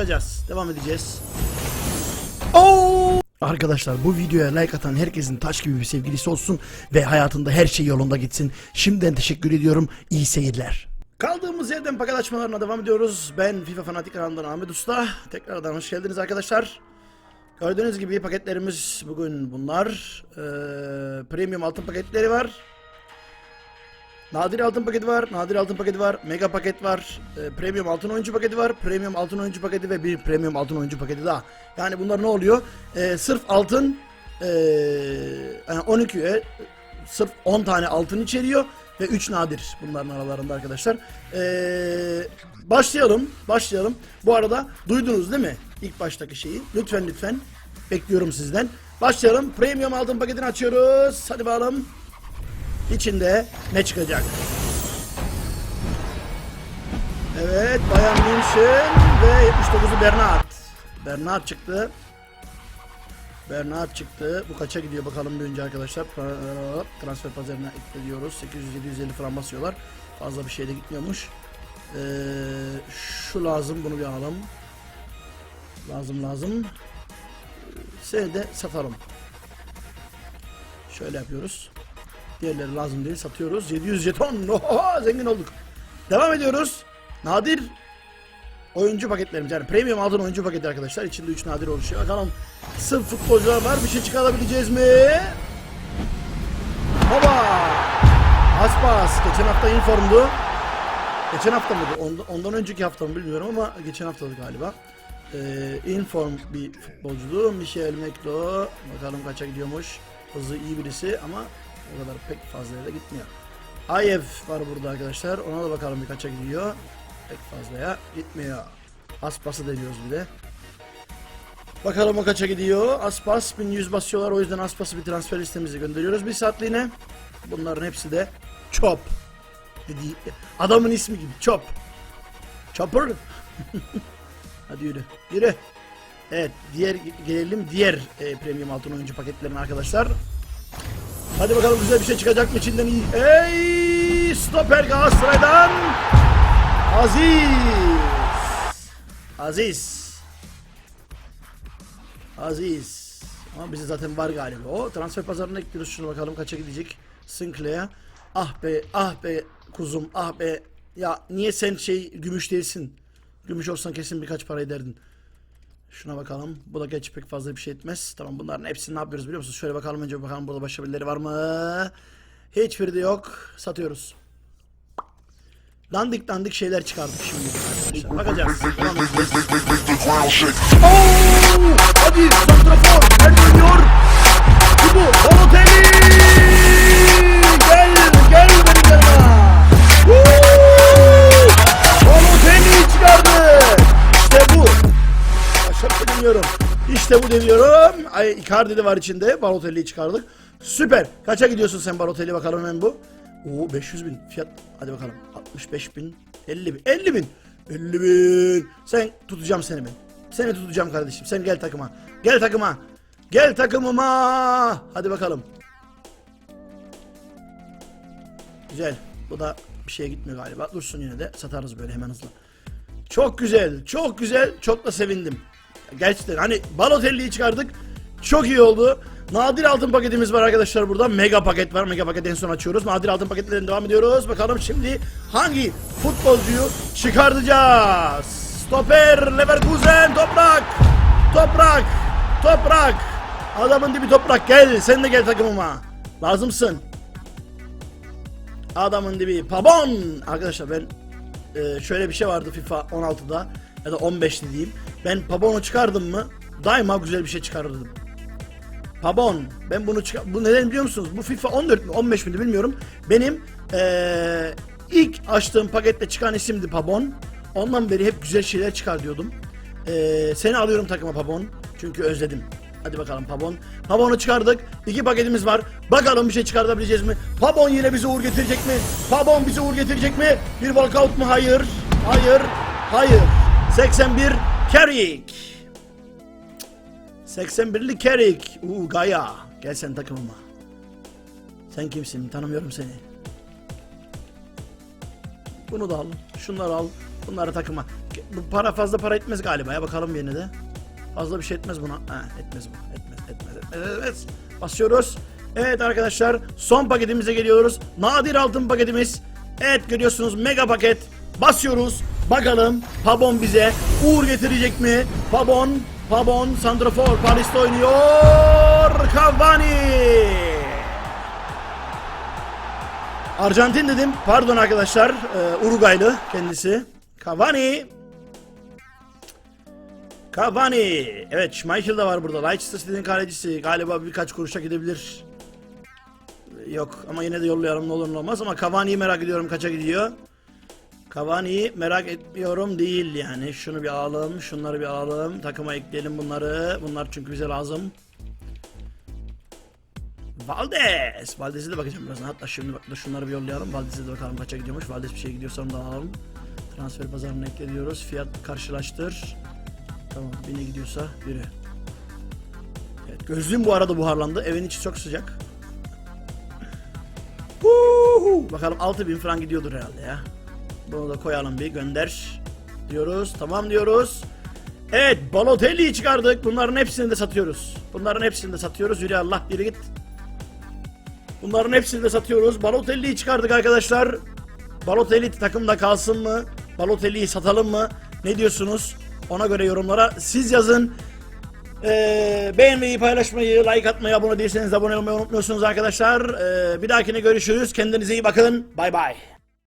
Bakacağız. Devam edeceğiz. Oo! Arkadaşlar bu videoya like atan herkesin taş gibi bir sevgilisi olsun ve hayatında her şey yolunda gitsin. Şimdiden teşekkür ediyorum. İyi seyirler. Kaldığımız yerden paket açmalarına devam ediyoruz. Ben FIFA Fanatik kanalından Ahmet Usta. Tekrardan hoş geldiniz arkadaşlar. Gördüğünüz gibi paketlerimiz bugün bunlar. Ee, premium altın paketleri var. Nadir altın paketi var, nadir altın paketi var, mega paket var, e, premium altın oyuncu paketi var, premium altın oyuncu paketi ve bir premium altın oyuncu paketi daha. Yani bunlar ne oluyor? E, sırf altın e, yani 12 üye, sırf 10 tane altın içeriyor ve 3 nadir bunların aralarında arkadaşlar. E, başlayalım, başlayalım. Bu arada duydunuz değil mi? İlk baştaki şeyi. Lütfen lütfen bekliyorum sizden. Başlayalım. Premium altın paketini açıyoruz. Hadi bakalım. İçinde ne çıkacak? Evet, Bayan München ve 79'u Bernard. Bernard çıktı. Bernard çıktı. Bu kaça gidiyor bakalım bir önce arkadaşlar. Transfer pazarına ekliyoruz. 800-750 frank basıyorlar. Fazla bir şey de gitmiyormuş. Ee, şu lazım, bunu bir alalım. Lazım lazım. Seni de satalım. Şöyle yapıyoruz. Diğerleri lazım değil satıyoruz. 700 jeton. Oho, zengin olduk. Devam ediyoruz. Nadir oyuncu paketlerimiz yani premium altın oyuncu paketi arkadaşlar. İçinde 3 nadir oluşuyor. Bakalım sırf futbolcular var. Bir şey çıkarabileceğiz mi? Baba! Aspas. Geçen hafta informdu. Geçen hafta mıydı? Ondan, önceki hafta mı bilmiyorum ama geçen haftadı galiba. Ee, inform bir futbolculuğu. Michel Meklo. Bakalım kaça gidiyormuş. Hızı iyi birisi ama o kadar pek fazla yere gitmiyor. Ayev var burada arkadaşlar. Ona da bakalım bir kaça gidiyor. Pek fazlaya gitmiyor. Aspas'ı deniyoruz bir de. Bakalım o kaça gidiyor. Aspas 1100 basıyorlar. O yüzden Aspas'ı bir transfer listemize gönderiyoruz bir saatliğine. Bunların hepsi de Chop. Dedi- Adamın ismi gibi Chop. Chopper. Hadi yürü. Yürü. Evet diğer gelelim diğer e, premium altın oyuncu paketlerine arkadaşlar. Hadi bakalım güzel bir şey çıkacak mı içinden iyi. Ey stoper Galatasaray'dan Aziz. Aziz. Aziz. Ama bize zaten var galiba. O transfer pazarına ekliyoruz şunu bakalım kaça gidecek. Sinclair. Ah be ah be kuzum ah be. Ya niye sen şey gümüş değilsin? Gümüş olsan kesin birkaç para ederdin. Şuna bakalım. Bu da geç pek fazla bir şey etmez. Tamam bunların hepsini ne yapıyoruz biliyor musunuz? Şöyle bakalım önce bakalım burada başka birileri var mı? Hiçbiri de yok. Satıyoruz. Dandik dandik şeyler çıkardık şimdi arkadaşlar. Bakacağız. Oo! Hadi santrafor. Bu bu. Balotelli! İşte bu demiyorum. Ay Icardi de var içinde. Balotelli'yi çıkardık. Süper. Kaça gidiyorsun sen Balotelli bakalım hemen bu. Oo 500 bin fiyat. Hadi bakalım. 65 bin. 50 bin. 50 bin. 50 bin. Sen tutacağım seni ben. Seni tutacağım kardeşim. Sen gel takıma. Gel takıma. Gel takımıma. Hadi bakalım. Güzel. Bu da bir şeye gitmiyor galiba. Dursun yine de satarız böyle hemen hızlı. Çok güzel, çok güzel, çok da sevindim. Gerçekten hani Balotelli'yi çıkardık. Çok iyi oldu. Nadir altın paketimiz var arkadaşlar burada. Mega paket var. Mega paket en son açıyoruz. Nadir altın paketlerine devam ediyoruz. Bakalım şimdi hangi futbolcuyu çıkartacağız? Stoper Leverkusen toprak. Toprak. Toprak. Adamın dibi toprak. Gel sen de gel takımıma. Lazımsın. Adamın dibi Pabon. Arkadaşlar ben e, şöyle bir şey vardı FIFA 16'da ya da 15'te diyeyim. Ben Pabon'u çıkardım mı daima güzel bir şey çıkarırdım. Pabon. Ben bunu çıkar... Bu neden biliyor musunuz? Bu FIFA 14 mi 15 miydi bilmiyorum. Benim e, ilk açtığım pakette çıkan isimdi Pabon. Ondan beri hep güzel şeyler çıkar diyordum. E, seni alıyorum takıma Pabon. Çünkü özledim. Hadi bakalım Pabon. Pabon'u çıkardık. İki paketimiz var. Bakalım bir şey çıkartabileceğiz mi? Pabon yine bize uğur getirecek mi? Pabon bize uğur getirecek mi? Bir walkout mu? Hayır. Hayır. Hayır. 81 Carrick. 81'li Carrick. Uuu Gaya. Gel sen takımıma. Sen kimsin? Tanımıyorum seni. Bunu da al. Şunları al. Bunları takıma. Bu para fazla para etmez galiba ya bakalım yine de. Fazla bir şey etmez buna. Ha, etmez bu. Etmez, etmez, etmez, etmez. Basıyoruz. Evet arkadaşlar son paketimize geliyoruz. Nadir altın paketimiz. Evet görüyorsunuz mega paket. Basıyoruz. Bakalım Pabon bize uğur getirecek mi? Pabon, Pabon, Santrafor Paris'te oynuyor. Cavani. Arjantin dedim. Pardon arkadaşlar. Ee, Uruguaylı kendisi. Cavani. Cavani. Evet Schmeichel de var burada. Leicester City'nin kalecisi. Galiba birkaç kuruşa gidebilir. Yok ama yine de yollayalım ne olur ne olmaz. Ama Cavani'yi merak ediyorum kaça gidiyor. Cavani'yi merak etmiyorum değil yani. Şunu bir alalım. Şunları bir alalım. Takıma ekleyelim bunları. Bunlar çünkü bize lazım. Valdes. Valdes'e de bakacağım birazdan. Hatta şimdi bak da şunları bir yollayalım. Valdes'e de bakalım kaça gidiyormuş. Valdes bir şey gidiyorsa onu da alalım. Transfer pazarına ekliyoruz. Fiyat karşılaştır. Tamam bine gidiyorsa biri. Evet gözlüğüm bu arada buharlandı. Evin içi çok sıcak. Bakalım 6000 frank gidiyordur herhalde ya. Bunu da koyalım bir gönder. Diyoruz. Tamam diyoruz. Evet Balotelli'yi çıkardık. Bunların hepsini de satıyoruz. Bunların hepsini de satıyoruz. Yürü Allah yürü git. Bunların hepsini de satıyoruz. Balotelli'yi çıkardık arkadaşlar. Balotelli takımda kalsın mı? Balotelli'yi satalım mı? Ne diyorsunuz? Ona göre yorumlara siz yazın. Ee, beğenmeyi, paylaşmayı, like atmayı, abone değilseniz abone olmayı unutmuyorsunuz arkadaşlar. Ee, bir dahakine görüşürüz. Kendinize iyi bakın. Bay bay.